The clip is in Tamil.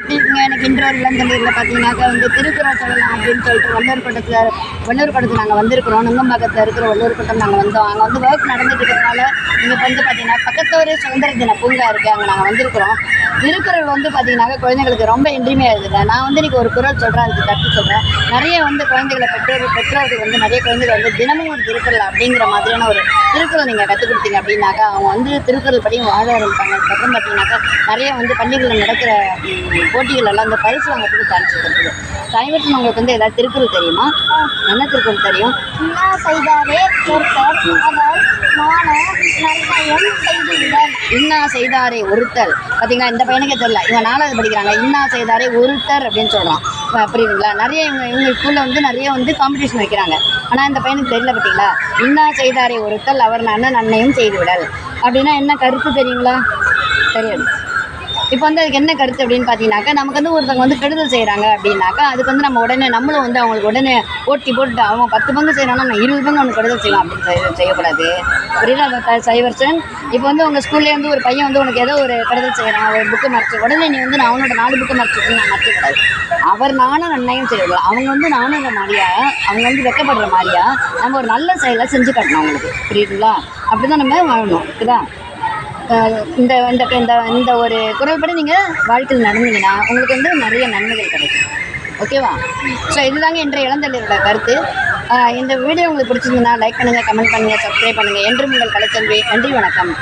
எனக்கு இன்றோர் இளந்தளிரில் பார்த்தீங்கன்னாக்கா வந்து திருக்குறள் சொல்லலாம் அப்படின்னு சொல்லிட்டு வள்ளூர் பட்டத்தில் வள்ளூர் கோட்டத்தில் நாங்கள் வந்திருக்கிறோம். நுங்கம்பாக்கத்தில் இருக்கிற வள்ளூர் பட்டம் நாங்கள் வந்தோம். அங்கே வந்து ஒர்க் நடந்துட்டு இருக்கிறதுனால இங்கே வந்து பார்த்தீங்கன்னா பக்கத்து சுதந்திர தின பூங்கா இருக்குது அங்கே நாங்கள் வந்திருக்கிறோம். திருக்குறள் வந்து பார்த்தீங்கன்னாக்க குழந்தைங்களுக்கு ரொம்ப இன்றிமையாக இருக்குது நான் வந்து இன்றைக்கி ஒரு குரல் சொல்கிறேன் அதுக்கு கற்று சொல்கிறேன் நிறைய வந்து குழந்தைகளை பெற்றோர் பெற்றோர்கள் வந்து நிறைய குழந்தைகள் வந்து தினமும் ஒரு திருக்குறள் அப்படிங்கிற மாதிரியான ஒரு திருக்குறள் நீங்கள் கற்றுக் கொடுத்தீங்க அப்படின்னாக்கா அவங்க வந்து திருக்குறள் படி வாழ ஆரம்பிப்பாங்க. அதுக்கப்புறம் பார்த்தீங்கன்னாக்கா நிறைய வந்து பள்ளிகளில் நடக்கிற போட்டிகள் எல்லாம் இந்த பரிசு வாங்கிறதுக்கு சான்ஸ் இருக்குது சமீபத்தில் உங்களுக்கு வந்து ஏதாவது திருக்குறள் தெரியுமா? என்ன தெரியும். இன்னா செய்தாரே ஒருத்தர் அவர் மான நன்மையும் செய்துள்ளார் இன்னா செய்தாரே ஒருத்தர். பார்த்தீங்களா இந்த பையனுக்கே தெரியல. இவங்க நாலாவது படிக்கிறாங்க. இன்னா செய்தாரே ஒருத்தர் அப்படின்னு சொல்கிறான் புரியுதுங்களா? நிறைய இவங்க இவங்க ஸ்கூலில் வந்து நிறைய வந்து காம்படிஷன் வைக்கிறாங்க. ஆனால் இந்த பையனுக்கு தெரியல பார்த்தீங்களா இன்னா செய்தாரே ஒருத்தல் அவர் நான் நன்மையும் செய்து விடல் அப்படின்னா என்ன கருத்து தெரியுங்களா? தெரியாது. இப்போ வந்து அதுக்கு என்ன கருத்து அப்படின்னு பார்த்தீங்கன்னாக்கா நமக்கு வந்து ஒருத்தவங்க வந்து கெடுதல் செய்கிறாங்க அப்படின்னாக்கா அதுக்கு வந்து நம்ம உடனே நம்மளும் வந்து அவங்களுக்கு உடனே ஓட்டி போட்டு அவங்க பத்து பங்கு செய்கிறாங்கன்னா நம்ம இருபது பங்கு அவனுக்கு கெடுதல் செய்யலாம் அப்படின்னு செய்யக்கூடாது. புரியல சைவர்சன்? இப்போ வந்து உங்கள் ஸ்கூல்லேயே வந்து ஒரு பையன் வந்து உனக்கு ஏதோ ஒரு கெடுதல் செய்கிறான் ஒரு புக்கு மறைச்சு உடனே நீ வந்து நான் அவனோட நாலு புக்கு மறைச்சிட்டு நான் மறைக்கக்கூடாது. அவர் நானும் நன்மையும் செய்யக்கூடாது. அவங்க வந்து நானும் மாதிரியா அவங்க வந்து வெக்கப்படுற மாதிரியா நம்ம ஒரு நல்ல செயலை செஞ்சு காட்டணும் அவங்களுக்கு. புரியுதுங்களா? அப்படி தான் நம்ம வாழணும். இதுதான் இந்த இந்த இந்த இந்த ஒரு குரல் படி நீங்கள் வாழ்க்கையில் நடந்தீங்கன்னா உங்களுக்கு வந்து நிறைய நன்மைகள் கிடைக்கும். ஓகேவா ஸோ இதுதாங்க இன்றைய இளந்தளிரோட கருத்து. இந்த வீடியோ உங்களுக்கு பிடிச்சிருந்ததுன்னா லைக் பண்ணுங்கள் கமெண்ட் பண்ணுங்கள் சப்ஸ்கிரைப் பண்ணுங்கள் என்றும் உங்கள் கலைச்செல்வி நன்றி வணக்கம்.